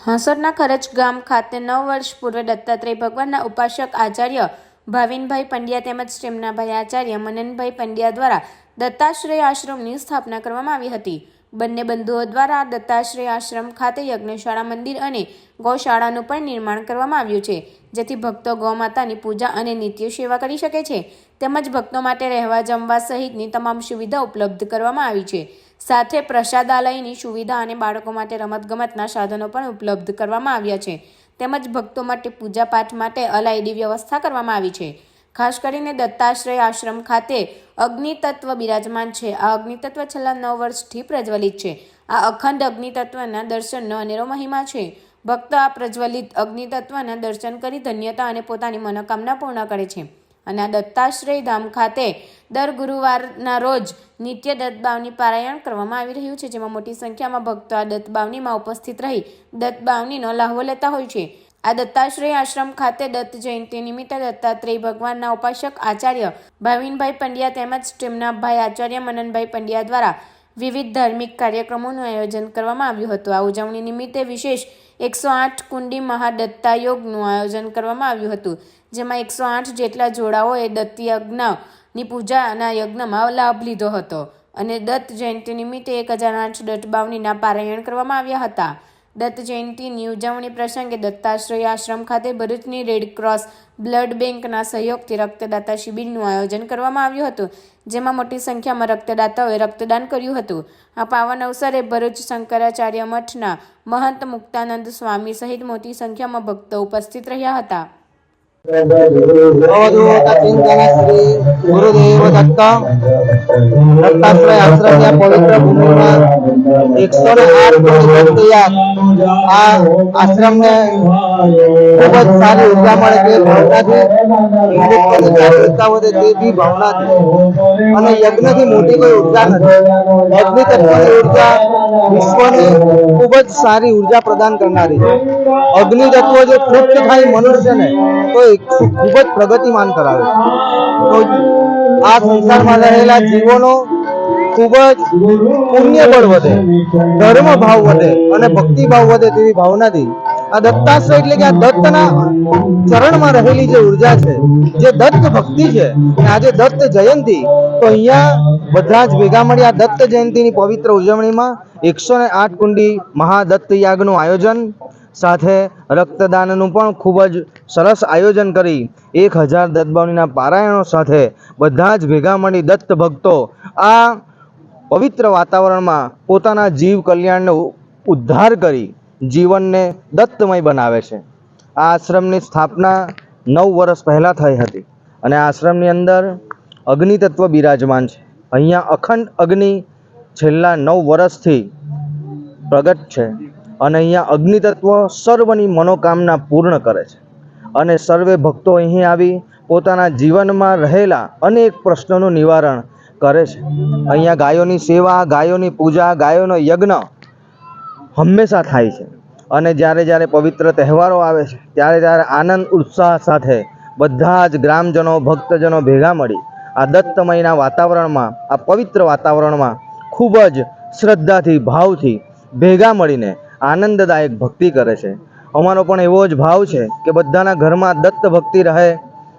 હાંસોડના ખરચ ગામ ખાતે નવ વર્ષ પૂર્વે દત્તાત્રેય ભગવાનના ઉપાસક આચાર્ય ભાવિનભાઈ પંડ્યા તેમજ તેમના ભાઈ આચાર્ય મનનભાઈ પંડ્યા દ્વારા દત્તાશ્રય આશ્રમની સ્થાપના કરવામાં આવી હતી. બંને બંધુઓ દ્વારા દત્તાશ્રય આશ્રમ ખાતે યજ્ઞશાળા મંદિર અને ગૌશાળાનું પણ નિર્માણ કરવામાં આવ્યું છે, જેથી ભક્તો ગૌમાતાની પૂજા અને નિત્ય સેવા કરી શકે છે. તેમજ ભક્તો માટે રહેવા જમવા સહિતની તમામ સુવિધા ઉપલબ્ધ કરવામાં આવી છે. સાથે પ્રસાદાલયની સુવિધા અને બાળકો માટે રમતગમતના સાધનો પણ ઉપલબ્ધ કરવામાં આવ્યા છે. તેમજ ભક્તો માટે પૂજાપાઠ માટે અલાયદી વ્યવસ્થા કરવામાં આવી છે. ખાસ કરીને દત્તાશ્રય આશ્રમ ખાતે અગ્નિતત્વ બિરાજમાન છે. આ અગ્નિતત્વ છેલ્લા નવ વર્ષથી પ્રજ્વલિત છે. આ અખંડ અગ્નિતત્વના દર્શનનો અનેરો મહિમા છે. ભક્ત આ પ્રજ્વલિત અગ્નિતત્વના દર્શન કરી ધન્યતા અને પોતાની મનોકામના પૂર્ણ કરે છે. અને આ દત્તાશ્રય ધામ ખાતે દર ગુરુવારના રોજ નિત્ય દત્તબાવની પારાયણ કરવામાં આવી રહ્યું છે. જેમાં મોટી સંખ્યામાં ભક્તો આ દત્તબાવનીમાં ઉપસ્થિત રહી દત્તબાવનીનો લહાવો લેતા હોય છે. આ દત્તાશ્રય આશ્રમ ખાતે દત્ત જયંતિ નિમિત્તે દત્તાત્રેય ભગવાનના ઉપાસક આચાર્ય ભાવિનભાઈ પંડ્યા તેમજ તેમના ભાઈ આચાર્ય મનનભાઈ પંડ્યા દ્વારા વિવિધ ધાર્મિક કાર્યક્રમોનું આયોજન કરવામાં આવ્યું હતું. આ ઉજવણી નિમિત્તે વિશેષ એકસો આઠ કુંડી મહાદત્તા યોગનું આયોજન કરવામાં આવ્યું હતું. જેમાં એકસો આઠ જેટલા જોડાઓએ દત્ત યજ્ઞની પૂજાના યજ્ઞમાં લાભ લીધો હતો અને દત્ત જયંતિ નિમિત્તે એક હજાર આઠ દત્ત બાવનીના પારાયણ કરવામાં આવ્યા હતા. દત્ત જયંતિની ઉજવણી પ્રસંગે દત્તાશ્રય આશ્રમ ખાતે ભરૂચની રેડ ક્રોસ બ્લડ બેંકના સહયોગથી રક્તદાતા શિબિરનું આયોજન કરવામાં આવ્યું હતું, જેમાં મોટી સંખ્યામાં રક્તદાતાઓએ રક્તદાન કર્યું હતું. આ પાવન અવસરે ભરૂચ શંકરાચાર્ય મઠના મહંત મુક્તાનંદ સ્વામી સહિત મોટી સંખ્યામાં ભક્તો ઉપસ્થિત રહ્યા હતા. ચિંતન શ્રી ગુરુદેવ અને યજ્ઞથી મોટી કોઈ ઊર્જા નથી તત્વની ઊર્જા વિશ્વને ખૂબ જ સારી ઊર્જા પ્રદાન કરનારી અગ્નિ તત્વ જો તૃપ્ત થાય મનુષ્યને તો ખૂબ જ પ્રગતિમાન કરાવે તો આ સંસારમાં રહેલા જીવોનો ખૂબ જ પુણ્ય બળ વધે ધર્મ ભાવ વધે અને ભક્તિ ભાવ વધે તેવી ભાવનાથી આ દત્તાશ્રય એટલે કે આ દત્તના ચરણમાં રહેલી જે ઊર્જા છે, જે દત્ત ભક્તિ છે આજે દત્ત જયંતિ, તો અહીંયા બધા જ ભેગા મળી આ દત્ત જયંતિની પવિત્ર ઉજવણીમાં એકસો ને આઠ કુંડી મહાદત્ત યાગનું આયોજન સાથે રક્તદાનનું પણ ખૂબ જ સરસ આયોજન કરી. એક હજાર દત્તબાવણીના પારાયણો સાથે બધા જ ભેગા મળી દત્ત ભક્તો આ પવિત્ર વાતાવરણમાં પોતાના જીવ કલ્યાણનો ઉદ્ધાર કરી જીવનને દત્તમય બનાવે છે. આ આશ્રમની સ્થાપના નવ વર્ષ પહેલાં થઈ હતી અને આશ્રમની અંદર અગ્નિ બિરાજમાન છે. અહીંયા અખંડ અગ્નિ છેલ્લા નવ વર્ષથી પ્રગટ છે. અને અહીંયા અગ્નિતત્વ સર્વની મનોકામના પૂર્ણ કરે છે. અને સર્વે ભક્તો અહીં આવી પોતાના જીવનમાં રહેલા અનેક પ્રશ્નોનું નિવારણ કરે છે. અહીંયા ગાયોની સેવા, ગાયોની પૂજા, ગાયોનો યજ્ઞ હંમેશા થાય છે. અને જ્યારે જ્યારે પવિત્ર તહેવારો આવે છે, ત્યારે ત્યારે આનંદ, ઉત્સાહ સાથે બધા જ ગ્રામજનો, ભક્તજનો ભેગા મળી આ દત્તમયના વાતાવરણમાં, આ પવિત્ર વાતાવરણમાં ખૂબ જ શ્રદ્ધાથી, ભાવથી ભેગા મળીને આનંદદાયક ભક્તિ કરે છે. અમારો પણ એવો જ ભાવ છે કે બધાના ઘરમાં દત્ત ભક્તિ રહે,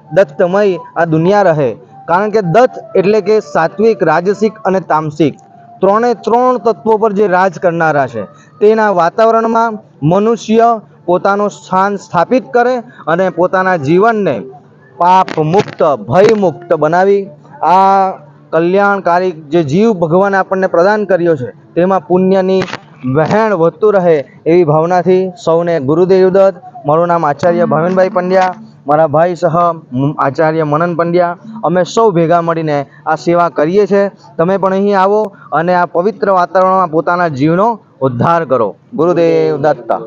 દત્તમય આ દુનિયા રહે. કારણ કે દત્ત એટલે કે સાત્વિક, રાજસિક અને તામસિક. ત્રણે ત્રણ તત્વો પર જે રાજ કરનારા છે, તેના વાતાવરણમાં મનુષ્ય પોતાનું સ્થાન સ્થાપિત કરે અને પોતાના જીવનને પાપ મુક્ત ભય મુક્ત બનાવી આ કલ્યાણકારી જે જીવ ભગવાન આપણને પ્રદાન કર્યો છે, તેમાં પુણ્યની વહેણ વધતું રહે એવી ભાવનાથી સૌને ગુરુદેવ દત્ત. મારું નામ આચાર્ય ભાવિનભાઈ પંડ્યા. મારા ભાઈ સહ આચાર્ય મનન પંડ્યા. અમે સૌ ભેગા મળીને આ સેવા કરીએ છીએ. તમે પણ અહીં આવો અને આ પવિત્ર વાતાવરણમાં પોતાના જીવનો ઉદ્ધાર કરો. ગુરુદેવ દત્ત.